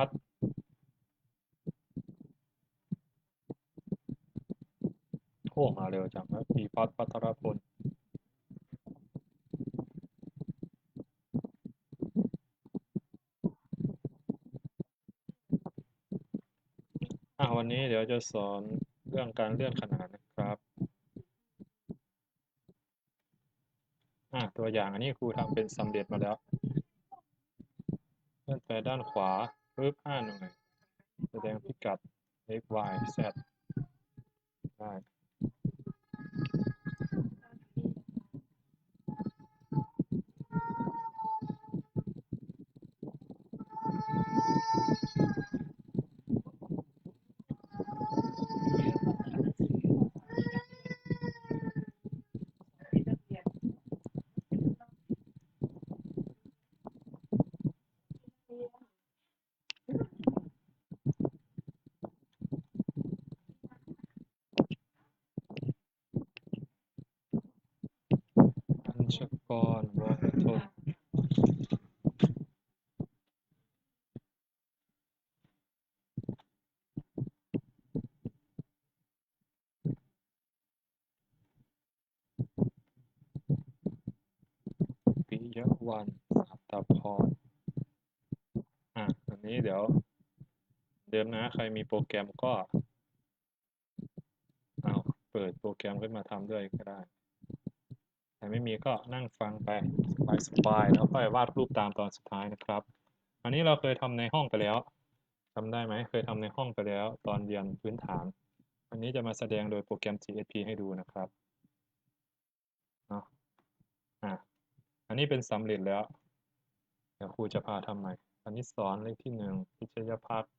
พัฒน์โอ้มาเร็วจังนะพีพัฒน์พัทรพลอะวันนี้เดี๋ยวจะสอนเรื่องการเลื่อนขนาดนะครับอะตัวอย่างอันนี้ครูทำเป็นสำเร็จมาแล้ว เลื่อนไปด้านขวา ปึ๊บห้าหน่อยแสดงพิกัด x y z ได้ อัญชกรวงทนปิยวันสัตพรอะอันนี้เดี๋ยว เดิมนะใครมีโปรแกรมก็ เอาเปิดโปรแกรมขึ้นมาทำด้วยก็ได้ ไม่มีก็นั่งฟังไปสบายๆแล้วค่อยวาดรูปตามตอนสุดท้ายนะครับ อันนี้เราเคยทำในห้องไปแล้วทำได้ไหมเคยทำในห้องไปแล้ว ตอนเรียนพื้นฐานอันนี้จะมาแสดงโดยโปรแกรม GSP ให้ดูนะครับเนาะอะอันนี้เป็นสำเร็จแล้วเดี๋ยวครูจะพาทำใหม่อันนี้สอนเลขที่หนึ่งพิชยพักษ์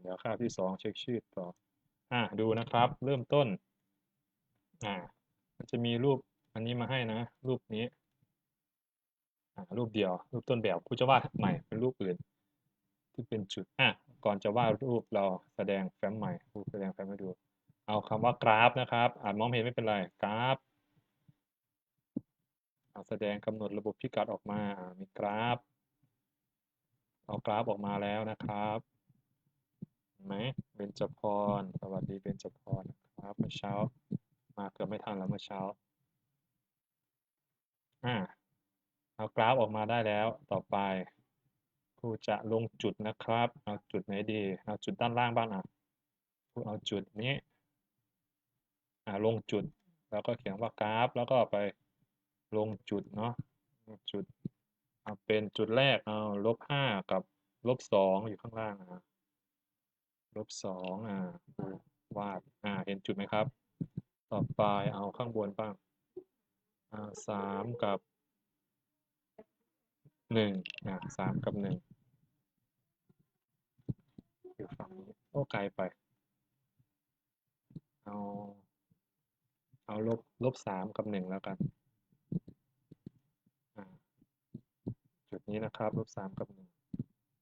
เดี๋ยวคาบที่สองเช็คชื่อต่อ อะดูนะครับ เริ่มต้น อ่า มันจะมีรูปอันนี้มาให้นะ รูปนี้ อ่า รูปเดียว รูปต้นแบบครูจะวาดใหม่เป็นรูปอื่น ที่เป็นจุด อะก่อนจะวาดรูปเราแสดงแฟ้มใหม่รูแสดงแฟ้มให้ดู เอาคำว่ากราฟนะครับ อ่านมองเห็นไม่เป็นไร กราฟเอาแสดงกำหนดระบบพิกัดออกมา มีกราฟ เอากราฟออกมาแล้วนะครับ ไหมเบญจพร สวัสดีเบญจพรนะครับเมื่อเช้า มาเกือบไม่ทันแล้วเมื่อเช้า อ่า เอากราฟออกมาได้แล้ว ต่อไป ครูจะลงจุดนะครับ เอาจุดไหนดี เอาจุดด้านล่างบ้างอะ ครูเอาจุดนี้ อ่าลงจุด แล้วก็เขียนว่ากราฟ แล้วก็ไปลงจุดเนาะ จุด เอาเป็นจุดแรก เอาลบห้ากับลบสองอยู่ข้างล่างอะ ลบสองอ่าวาดอ่าเห็นจุดไหมครับ ต่อไปเอาข้างบนบ้างอ่าสามกับหนึ่งอ่าสามกับหนึ่งอยู่ฝั่งนี้โอ้ไกลไป เอาเอาลบลบสามกับหนึ่งแล้วกันจุดนี้นะครับลบสามกับหนึ่ง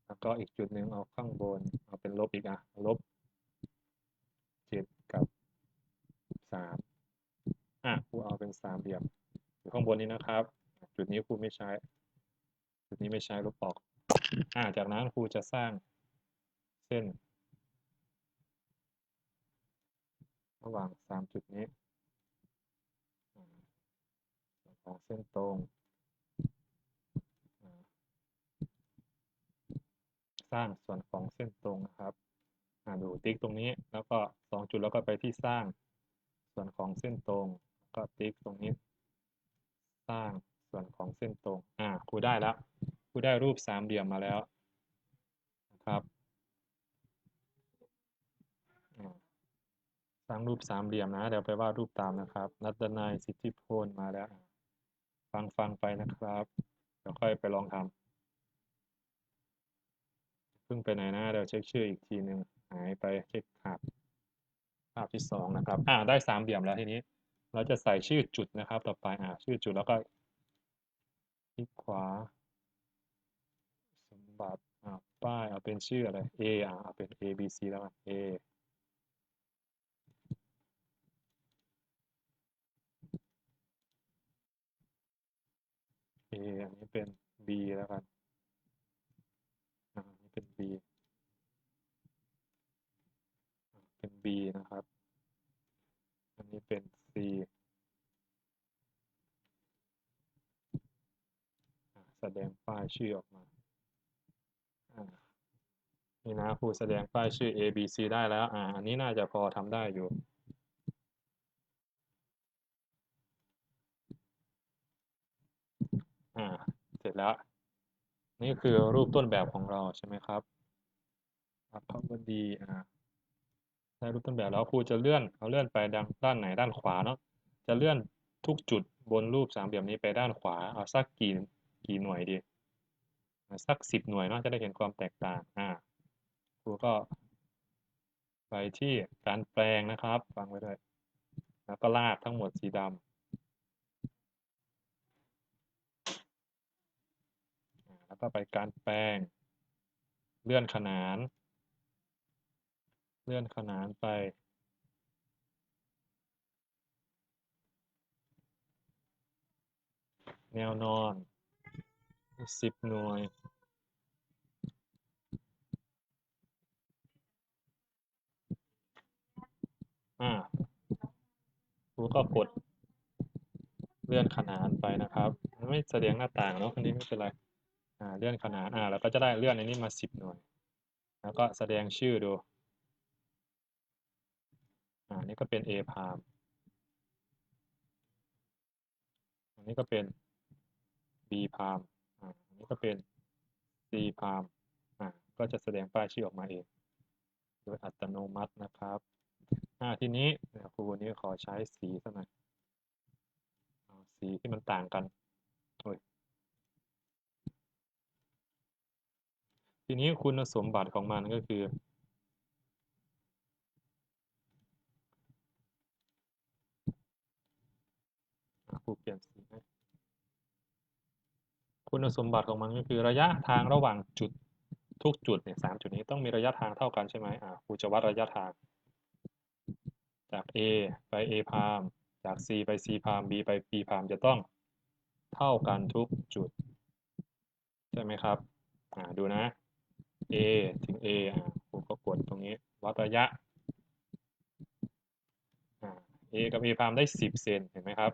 แล้วก็อีกจุดหนึ่งเอาข้างบน เป็นลบอีกอะ ลบเจ็ดกับสามอะครูเอาเป็นสามเหลี่ยมอยู่ข้างบนนี้นะครับ จุดนี้ครูไม่ใช้ จุดนี้ไม่ใช้ลบออก อ่าจากนั้นครูจะสร้างเส้น ระหว่างสามจุดนี้ของเส้นตรงอ่า สร้างส่วนของเส้นตรงนะครับดูติ๊กตรงนี้แล้วก็สองจุดแล้วก็ไปที่สร้างส่วนของเส้นตรงก็ติ๊กตรงนี้ สร้างส่วนของเส้นตรงอ่าครูได้แล้วครูได้รูปสามเหลี่ยมมาแล้วนะครับสร้างรูปสามเหลี่ยมนะเดี๋ยวไปวาดรูปตามนะครับ นัดนายสิทธิพลมาแล้ว ฟังฟังไปนะครับเดี๋ยวค่อยไปลองทำ พิ่งไปไหนนะเดี๋ยวเช็คชื่ออีกทีหนึ่งหายไปเช็คภาพภาพที่สองนะครับ อ่าได้สามเหลี่ยมแล้วทีนี้ เราจะใส่ชื่อจุดนะครับ ต่อไปอ่าชื่อจุดแล้วก็คลิกขวา สมบัติอ่าป้ายเอาเป็นชื่ออะไร A อ่าเอาเป็น A B C แล้วกัน A A อันนี้เป็น B แล้วกัน B เป็น B นะครับ อันนี้เป็น C อ่าแสดงป้ายชื่อออกมาอ่านี่นะครูแสดงป้ายชื่อ A B C ได้แล้ว อ่า อันนี้น่าจะพอทำได้อยู่อ่า เสร็จแล้ว นี่คือรูปต้นแบบของเราใช่ไหมครับครับพอดีอ่าได้รูปต้นแบบแล้วครูจะเลื่อนเอาเลื่อนไปด้านด้านไหนด้านขวาเนาะจะเลื่อนทุกจุดบนรูปสามเหลี่ยมนี้ไปด้านขวาเอาสักกี่กี่หน่วยดีสักสิบหน่วยเนาะจะได้เห็นความแตกต่างอ่าครูก็ไปที่การแปลงนะครับฟังไว้ด้วย แล้วก็ลากทั้งหมดสีดำ อ่าไปการแปลง เลื่อนขนาน เลื่อนขนานไป แนวนอนสิบหน่วยอ่าครูก็กดเลื่อนขนานไปนะครับ ไม่แสดงหน้าต่างเนาะอันนี้ไม่เป็นไร อ่าเลื่อนขนานอ่าเราก็จะได้เลื่อนในนี้มาสิบหน่วย แล้วก็แสดงชื่อดูอ่านี่ก็เป็น A พามอันนี้ก็เป็น B พามอ่าอันนี้ก็เป็น C พามอ่าก็จะแสดงป้ายชื่อออกมาเอง โดยอัตโนมัตินะครับอ่าทีนี้ครูวันนี้ขอใช้สีสักหน่อยสีที่มันต่างกันโอ้ย ทีนี้คุณสมบัติของมันก็คือครูเปลี่ยนสีให้คุณสมบัติของมันก็คือระยะทางระหว่างจุดทุกจุดเนี่ยสามจุดนี้ต้องมีระยะทางเท่ากันใช่ไหมอ่าครูจะวัดระยะทาง จาก A ไป A พามจาก C ไป C พาม B ไป B พามจะต้องเท่ากันทุกจุด ใช่ไหมครับ อ่า ดูนะ A ถึง A อ่าครูก็กดตรงนี้วัดระยะอ่า A กับ A พามได้ 10 เซนเห็นไหมครับ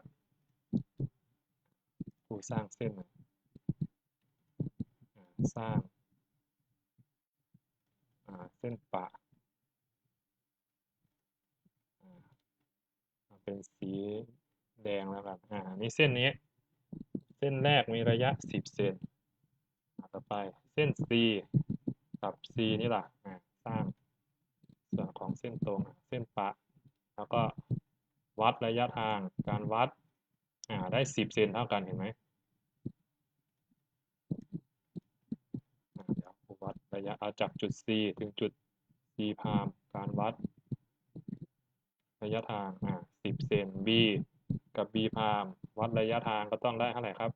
ครูสร้างเส้นมาสร้างาเส้นปะเป็นสีแดงแล้วกันอ่านี่เส้นนี้ เส้นแรกมีระยะ 10 เซนต่อไปเส้น C กับ C นี่แหละสร้างส่วนของเส้นตรงเส้นปะ แล้วก็วัดระยะทางการวัดได้10เซนเท่ากันเห็นไหมเดี๋ยววัดระยะเอาจากจุด C ถึงจุด C พามการวัด ระยะทางอ่า10เซน B กับ B พามวัดระยะทางก็ต้องได้เท่าไหร่ครับ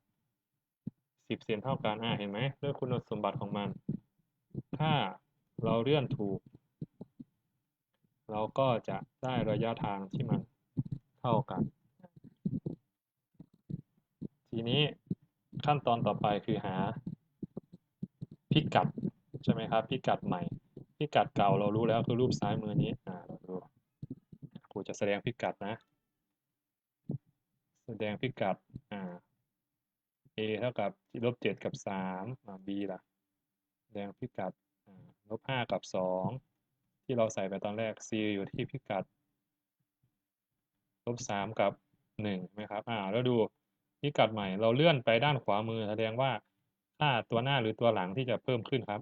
10เซนเท่ากันอ่าเห็นไหมด้วยคุณสมบัติของมัน ถ้าเราเลื่อนถูก เราก็จะได้ระยะทางที่มันเท่ากัน ทีนี้ขั้นตอนต่อไปคือหา พิกัด ใช่ไหมครับ พิกัดใหม่ พิกัดเก่าเรารู้แล้วคือรูปซ้ายมือนี้อ่าเราดูครูจะแสดงพิกัดนะ แสดงพิกัดอ่า a เท่ากับลบเจ็ดกับสามอ่า b ล่ะแสดงพิกัด ลบห้ากับสองที่เราใส่ไปตอนแรก c อยู่ที่พิกัดลบสามกับหนึ่งไหมครับอ่าแล้วดูพิกัดใหม่ เราเลื่อนไปด้านขวามือแสดงว่าค่าตัวหน้าหรือตัวหลังที่จะเพิ่มขึ้นครับ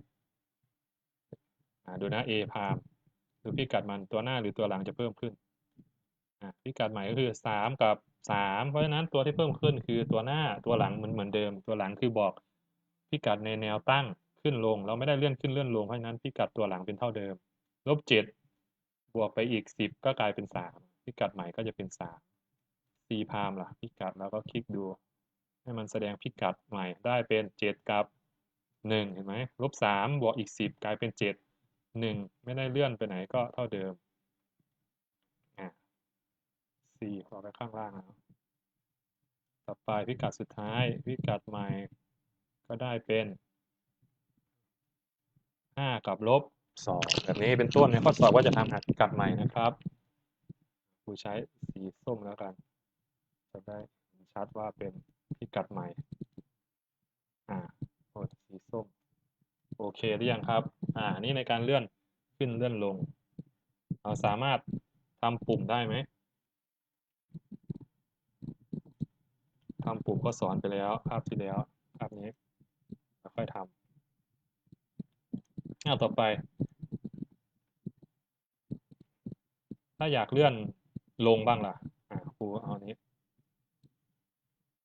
อ่าดูนะ a พามดูพิกัดมันตัวหน้าหรือตัวหลังจะเพิ่มขึ้นอ่าพิกัดใหม่ก็คือสามกับสามเพราะฉะนั้นตัวที่เพิ่มขึ้นคือตัวหน้าตัวหลังเหมือนเหมือนเดิม ตัวหลังคือบอกพิกัดในแนวตั้ง ขึ้นลง เราไม่ได้เลื่อนขึ้นเลื่อนลงเพราะฉะนั้นพิกัดตัวหลังเป็นเท่าเดิม ลบเจ็ดบวกไปอีกสิบก็กลายเป็นสามพิกัดใหม่ก็จะเป็นสาม c พามล่ะพิกัดแล้วก็คลิกดู ให้มันแสดงพิกัดใหม่ได้เป็นเจ็ดกับหนึ่งเห็นไหมลบสามบวกอีกสิบกลายเป็นเจ็ดหนึ่งไม่ได้เลื่อนไปไหนก็เท่าเดิมอะ c ขอไปข้างล่างแล้วต่อไปพิกัดสุดท้ายพิกัดใหม่ก็ได้เป็น ห้ากับลบสองแบบนี้เป็นต้นในข้อสอบว่าจะทำหาพิกัดใหม่นะครับครูใช้สีส้มแล้วกัน จะได้ชัดว่าเป็นพิกัดใหม่ อ่าโอ้สีส้ม โอเคหรือยังครับ อ่า นี่ในการเลื่อนขึ้นเลื่อนลง เราสามารถทำปุ่มได้ไหมทำปุ่มก็สอนไปแล้วภาพที่แล้วภาพนี้ค่อยทำ เอาต่อไป ถ้าอยากเลื่อนลงบ้างล่ะอ่าครูเอานี้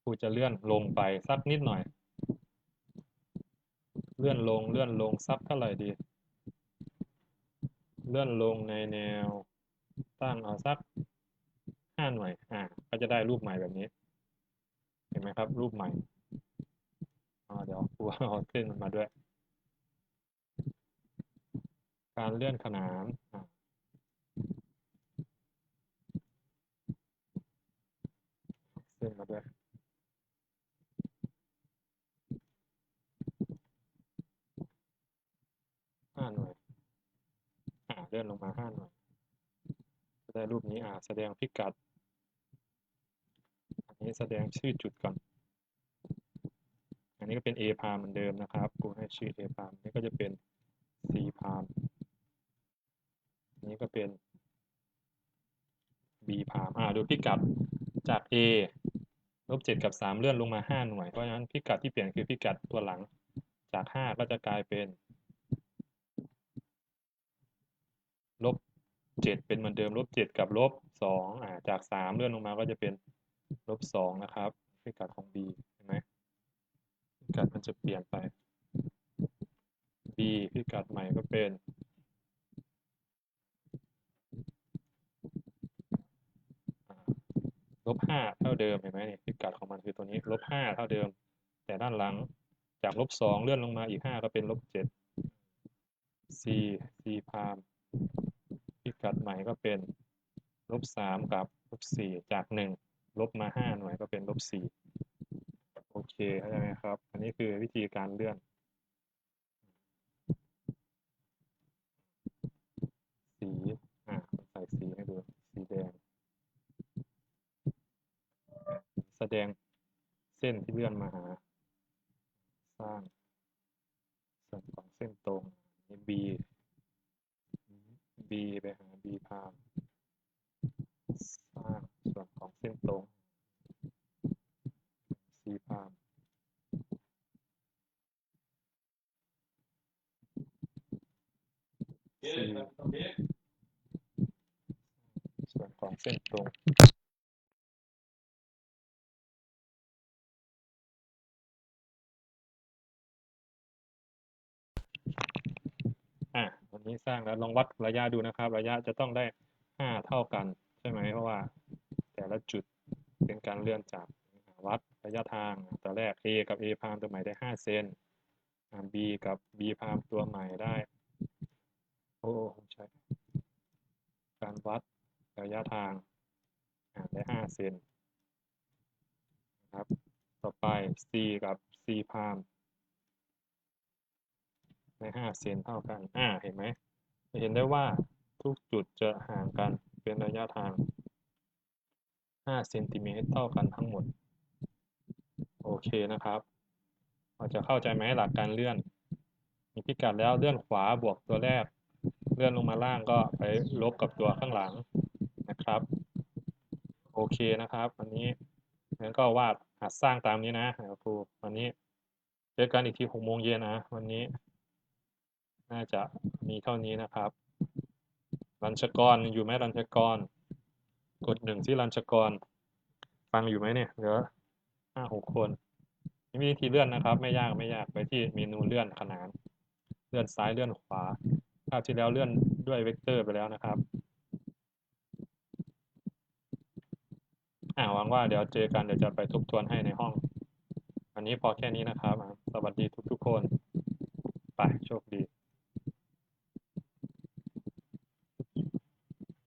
ครูจะเลื่อนลงไปสักนิดหน่อย เลื่อนลงเลื่อนลงสักเท่าไหร่ดี เลื่อนลงในแนวตั้งเอาสักห้าหน่วยอ่าก็จะได้รูปใหม่แบบนี้ เห็นไหมครับ รูปใหม่เดี๋ยวครูเอาขึ้นมันมาด้วย การเลื่อนขนานอ่าขึ้นมาด้วยห้าหน่วย อ่าเลื่อนลงมาห้าหน่วยได้รูปนี้อ่าแสดงพิกัด อันนี้แสดงชื่อจุดก่อน อันนี้ก็เป็น A พามเหมือนเดิมนะครับ กูให้ชื่อ A พามนี่ก็จะเป็น C พามอั นนี้ก็เป็น B พามอ่าดูพิกัดจาก A ลบเจ็ดกับสามเลื่อนลงมาห้าหน่วย เพราะฉะนั้นพิกัดที่เปลี่ยนคือพิกัดตัวหลังจากห้าก็จะกลายเป็นลบเจ็ดเป็นเหมือนเดิมลบเจ็ดกับลบสองอ่าจากสามเลื่อนลงมาก็จะเป็นลบสองนะครับพิกัดของ b เห็นไหมพิกัดมันจะเปลี่ยนไป b พิกัดใหม่ก็เป็น ลบห้าเท่าเดิมเห็นไหมนี่พิกัดของมันคือตัวนี้ลบห้าเท่าเดิม แต่ด้านหลังจากลบสองเลื่อนลงมาอีกห้าก็เป็นลบเจ็ด c c พามพิกัดใหม่ก็เป็นลบสามกับลบสี่จากหนึ่งลบมาห้าหน่วยก็เป็นลบสี่โอเคเข้าใจไหมครับ อันนี้คือวิธีการเลื่อนสีอ่าใส่สีให้ดูสีแดง แส ดงเส้นที่เลื่อนมาหา สร้างส่วนของเส้นตรงนี่ B B ไปหา B พามสร้างส่วนของเส้นตรง C พามส่วนของเส้นตรง สร้างแล้วลองวัดระยะดูนะครับ ระยะจะต้องได้ห้าเท่ากัน ใช่ไหมเพราะว่า แต่ละจุดเป็นการเลื่อนจากวัดระยะทางตัวแรก A กับ A พามตัวใหม่ได้ห้าเซน B กับ B พามตัวใหม่ได้ โอ้ใช่การวัดระยะทางได้ห้าเซนครับต่อไป C กับ C พามในห้าเซนเท่ากัน อ่า เห็นไหม จะเห็นได้ว่าทุกจุดจะห่างกันเป็นระยะทางห้าเซนติเมตรเท่ากันทั้งหมด โอเคนะครับ เราจะเข้าใจไหมหลักการเลื่อน มีพิกัดแล้วเลื่อนขวาบวกตัวแรก เลื่อนลงมาล่างก็ไปลบกับตัวข้างหลังนะครับ โอเคนะครับวันนี้งั้นก็วาดหัดสร้างตามนี้นะครูวันนี้เจอกันอีกทีหกโมงเย็นนะวันนี้ น่าจะมีเท่านี้นะครับ รัญชกรอยู่ไหมรัญชกร กดหนึ่งที่รัญชกร ฟังอยู่ไหมเนี่ยเหลือห้าหกคนนี่วิธีเลื่อนนะครับ ไม่ยากไม่ยากไปที่เมนูเลื่อนขนาน เลื่อนซ้ายเลื่อนขวาภาพที่แล้วเลื่อนด้วยเวกเตอร์ไปแล้วนะครับอ่าหวังว่าเดี๋ยวเจอกันเดี๋ยวจะไปทบทวนให้ในห้อง อันนี้พอแค่นี้นะครับ สวัสดีทุกๆคน ไปโชคดี